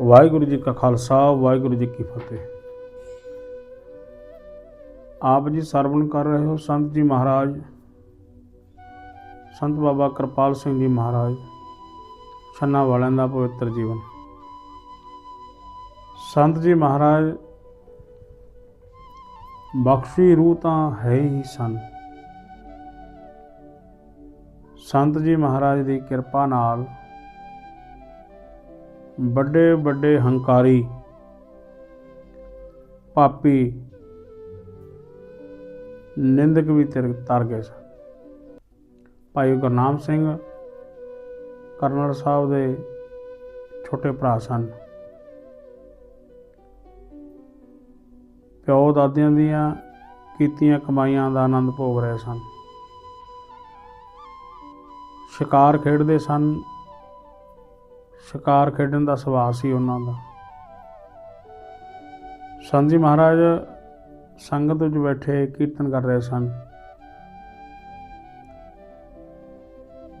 ਵਾਹਿਗੁਰੂ ਜੀ ਕਾ ਖਾਲਸਾ, ਵਾਹਿਗੁਰੂ ਜੀ ਕੀ ਫਤਿਹ। ਆਪ ਜੀ ਸਰਵਣ ਕਰ ਰਹੇ ਹੋ ਸੰਤ ਜੀ ਮਹਾਰਾਜ, ਸੰਤ ਬਾਬਾ ਕਿਰਪਾਲ ਸਿੰਘ ਜੀ ਮਹਾਰਾਜ, ਛੰਨਾ ਵਾਲਿਆਂ ਦਾ ਪਵਿੱਤਰ ਜੀਵਨ। ਸੰਤ ਜੀ ਮਹਾਰਾਜ, ਬਖਸ਼ੀ ਰੂਹ ਤਾਂ ਹੈ ਹੀ ਸਨ ਸੰਤ ਜੀ ਮਹਾਰਾਜ ਦੀ ਕਿਰਪਾ ਨਾਲ ਵੱਡੇ ਵੱਡੇ ਹੰਕਾਰੀ, ਪਾਪੀ ਨਿੰਦਕ ਵੀ ਤਰ ਤਰ ਗਏ ਸਨ। ਭਾਈ ਗੁਰਨਾਮ ਸਿੰਘ ਕਰਨਲ ਸਾਹਿਬ ਦੇ ਛੋਟੇ ਭਰਾ ਸਨ। ਪਿਓ ਦਾਦਿਆਂ ਦੀਆਂ ਕੀਤੀਆਂ ਕਮਾਈਆਂ ਦਾ ਆਨੰਦ ਭੋਗ ਰਹੇ ਸਨ। ਸ਼ਿਕਾਰ ਖੇਡਦੇ ਸਨ। ਸ਼ਿਕਾਰ ਖੇਡਣ ਦਾ ਸੁਭਾਅ ਸੀ ਉਹਨਾਂ ਦਾ। ਸੰਤ ਜੀ ਮਹਾਰਾਜ ਸੰਗਤ ਵਿੱਚ ਬੈਠੇ ਕੀਰਤਨ ਕਰ ਰਹੇ ਸਨ।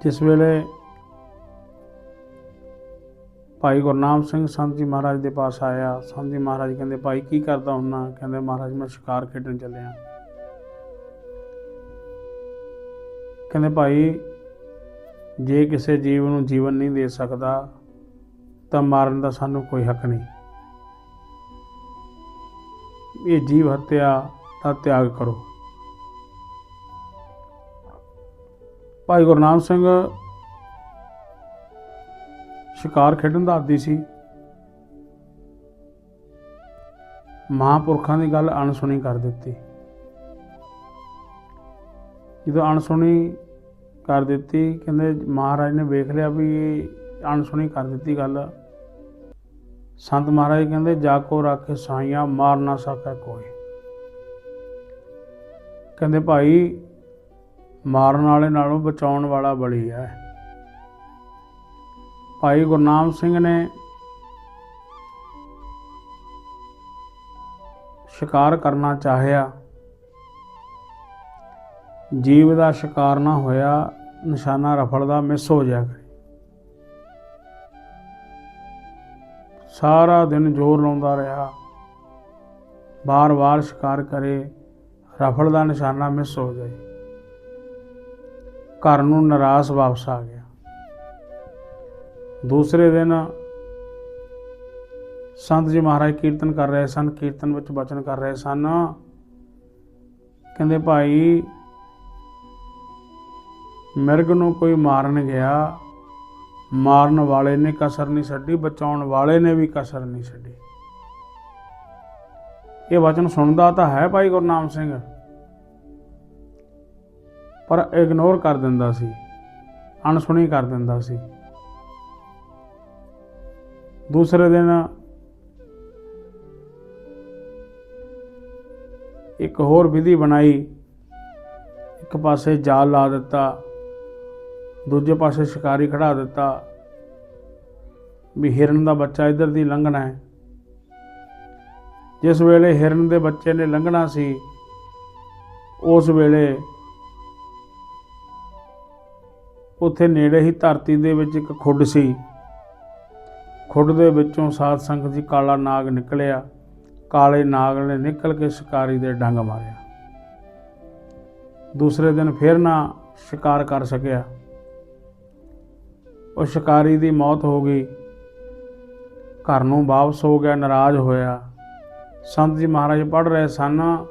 ਜਿਸ ਵੇਲੇ ਭਾਈ ਗੁਰਨਾਮ ਸਿੰਘ ਸੰਤ ਜੀ ਮਹਾਰਾਜ ਦੇ ਪਾਸ ਆਇਆ, ਸੰਤ ਜੀ ਮਹਾਰਾਜ ਕਹਿੰਦੇ, ਭਾਈ, ਕੀ ਕਰਦਾ ਹੁੰਨਾ? ਕਹਿੰਦੇ, ਮਹਾਰਾਜ, ਮੈਂ ਸ਼ਿਕਾਰ ਖੇਡਣ ਚੱਲਿਆ। ਕਹਿੰਦੇ, ਭਾਈ, ਜੇ ਕਿਸੇ ਜੀਵ ਨੂੰ ਜੀਵਨ ਨਹੀਂ ਦੇ ਸਕਦਾ ਤਾਂ ਮਾਰਨ ਦਾ ਸਾਨੂੰ ਕੋਈ ਹੱਕ ਨਹੀਂ। ਇਹ ਜੀਵ ਹੱਤਿਆ ਦਾ ਤਿਆਗ ਕਰੋ। ਭਾਈ ਗੁਰਨਾਮ ਸਿੰਘ ਸ਼ਿਕਾਰ ਖੇਡਣ ਦਾ ਆਦੀ ਸੀ। ਮਹਾਂਪੁਰਖਾਂ ਦੀ ਗੱਲ ਅਣਸੁਣੀ ਕਰ ਦਿੱਤੀ। ਜਦੋਂ ਅਣਸੁਣੀ ਕਰ ਦਿੱਤੀ, ਕਹਿੰਦੇ ਮਹਾਰਾਜ ਨੇ ਵੇਖ ਲਿਆ ਵੀ ਇਹ ਅਣਸੁਣੀ ਕਰ ਦਿੱਤੀ ਗੱਲ। ਸੰਤ ਮਹਾਰਾਜ ਕਹਿੰਦੇ, ਜਾ ਕੋ ਰੱਖੇ ਸਾਈਆਂ, ਮਾਰ ਨਾ ਸਕੈ ਕੋਈ। ਕਹਿੰਦੇ, ਭਾਈ, ਮਾਰਨ ਵਾਲੇ ਨਾਲੋਂ ਬਚਾਉਣ ਵਾਲਾ ਬਲੀ ਹੈ। ਭਾਈ ਗੁਰਨਾਮ ਸਿੰਘ ਨੇ ਸ਼ਿਕਾਰ ਕਰਨਾ ਚਾਹਿਆ। ਜੀਵ ਦਾ ਸ਼ਿਕਾਰ ਨਾ ਹੋਇਆ, ਨਿਸ਼ਾਨਾ ਰਫਲ ਦਾ ਮਿਸ ਹੋ ਜਾ ਸਾਰਾ ਦਿਨ ਜ਼ੋਰ ਲਾਉਂਦਾ ਰਿਹਾ। ਬਾਰ-ਬਾਰ ਸ਼ਿਕਾਰ ਕਰੇ, ਰਫਲ ਦਾ ਨਿਸ਼ਾਨਾ ਮਿਸ ਹੋ ਜਾਏ। ਘਰ ਨੂੰ ਨਿਰਾਸ਼ ਵਾਪਸ ਆ ਗਿਆ। ਦੂਸਰੇ ਦਿਨ ਸੰਤ ਜੀ ਮਹਾਰਾਜ ਕੀਰਤਨ ਕਰ ਰਹੇ ਸਨ, ਕੀਰਤਨ ਵਿੱਚ ਬਚਨ ਕਰ ਰਹੇ ਸਨ। ਕਹਿੰਦੇ, ਭਾਈ, ਮਿਰਗ ਨੂੰ ਕੋਈ ਮਾਰਨ ਗਿਆ ਮਾਰਨ ਵਾਲੇ ਨੇ ਕਸਰ ਨਹੀਂ ਛੱਡੀ, ਬਚਾਉਣ ਵਾਲੇ ਨੇ ਵੀ ਕਸਰ ਨਹੀਂ ਛੱਡੀ। ਇਹ ਵਚਨ ਸੁਣਦਾ ਤਾਂ ਹੈ ਭਾਈ ਗੁਰਨਾਮ ਸਿੰਘ। ਪਰ ਇਗਨੋਰ ਕਰ ਦਿੰਦਾ ਸੀ, ਅਣਸੁਣੀ ਕਰ ਦਿੰਦਾ ਸੀ। ਦੂਸਰੇ ਦਿਨ ਇੱਕ ਹੋਰ ਵਿਧੀ ਬਣਾਈ। ਇੱਕ ਪਾਸੇ ਜਾਲ ਲਾ ਦਿੱਤਾ। ਦੂਜੇ ਪਾਸੇ ਸ਼ਿਕਾਰੀ ਖੜਾ ਦਿੱਤਾ ਵੀ ਹਿਰਨ ਦਾ ਬੱਚਾ ਇੱਧਰ ਦੀ ਲੰਘਣਾ ਹੈ। ਜਿਸ ਵੇਲੇ ਹਿਰਨ ਦੇ ਬੱਚੇ ਨੇ ਲੰਘਣਾ ਸੀ, ਉਸ ਵੇਲੇ ਉੱਥੇ ਨੇੜੇ ਹੀ ਧਰਤੀ ਦੇ ਵਿੱਚ ਇੱਕ ਖੁੱਡ ਸੀ। ਖੁੱਡ ਦੇ ਵਿੱਚੋਂ ਸਾਧ ਸੰਗਤ ਜੀ ਕਾਲਾ ਨਾਗ ਨਿਕਲਿਆ। ਕਾਲੇ ਨਾਗ ਨੇ ਨਿਕਲ ਕੇ ਸ਼ਿਕਾਰੀ ਦੇ ਡੰਗ ਮਾਰਿਆ। ਦੂਸਰੇ ਦਿਨ ਫਿਰ ਨਾ ਸ਼ਿਕਾਰ ਕਰ ਸਕਿਆ। ਉਹ ਸ਼ਿਕਾਰੀ ਦੀ ਮੌਤ ਹੋ ਗਈ। ਘਰ ਨੂੰ ਵਾਪਸ ਹੋ ਗਿਆ, ਨਾਰਾਜ਼ ਹੋਇਆ। ਸੰਤ ਜੀ ਮਹਾਰਾਜ ਪੜ ਰਹੇ ਸਨ।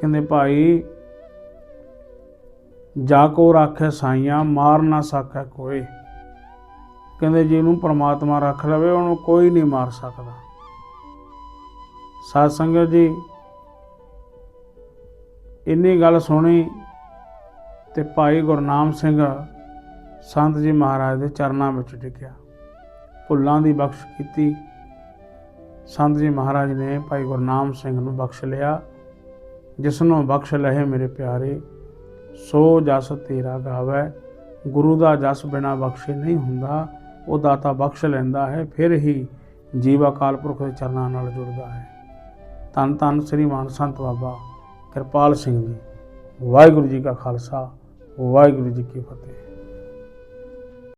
ਕਹਿੰਦੇ, ਭਾਈ, ਜਾ ਕੋ ਰੱਖੇ ਸਾਈਆਂ, ਮਾਰ ਨਾ ਸਕੈ ਕੋਈ। ਕਹਿੰਦੇ ਜਿਹਨੂੰ ਪ੍ਰਮਾਤਮਾ ਰੱਖ ਲਵੇ, ਉਹਨੂੰ ਕੋਈ ਨਹੀਂ ਮਾਰ ਸਕਦਾ। ਸਾਧ ਸੰਗਤ ਜੀ, ਇੰਨੀ ਗੱਲ ਸੁਣੀ ਤੇ ਭਾਈ ਗੁਰਨਾਮ ਸਿੰਘ ਸੰਤ ਜੀ ਮਹਾਰਾਜ ਦੇ ਚਰਨਾਂ ਵਿੱਚ ਟਿਕਿਆ ਭੁੱਲਾਂ ਦੀ ਬਖਸ਼ ਕੀਤੀ। ਸੰਤ ਜੀ ਮਹਾਰਾਜ ਨੇ ਭਾਈ ਗੁਰਨਾਮ ਸਿੰਘ ਨੂੰ ਬਖਸ਼ ਲਿਆ। ਜਿਸ ਨੂੰ ਬਖਸ਼ ਲਏ ਮੇਰੇ ਪਿਆਰੇ, ਸੋ ਜਸ ਤੇਰਾ ਗਾਵੇ। ਗੁਰੂ ਦਾ ਜਸ ਬਿਨਾ ਬਖਸ਼ੇ ਨਹੀਂ ਹੁੰਦਾ। ਉਹ ਦਾਤਾ ਬਖਸ਼ ਲੈਂਦਾ ਹੈ, ਫਿਰ ਹੀ ਜੀਵ ਅਕਾਲ ਪੁਰਖ ਦੇ ਚਰਨਾਂ ਨਾਲ ਜੁੜਦਾ ਹੈ। ਧੰਨ ਧੰਨ ਸ੍ਰੀ ਮਾਨ ਸੰਤ ਬਾਬਾ ਕਿਰਪਾਲ ਸਿੰਘ ਜੀ। ਵਾਹਿਗੁਰੂ ਜੀ ਕਾ ਖਾਲਸਾ, ਵਾਹਿਗੁਰੂ ਜੀ ਕੀ ਫਤਿਹ।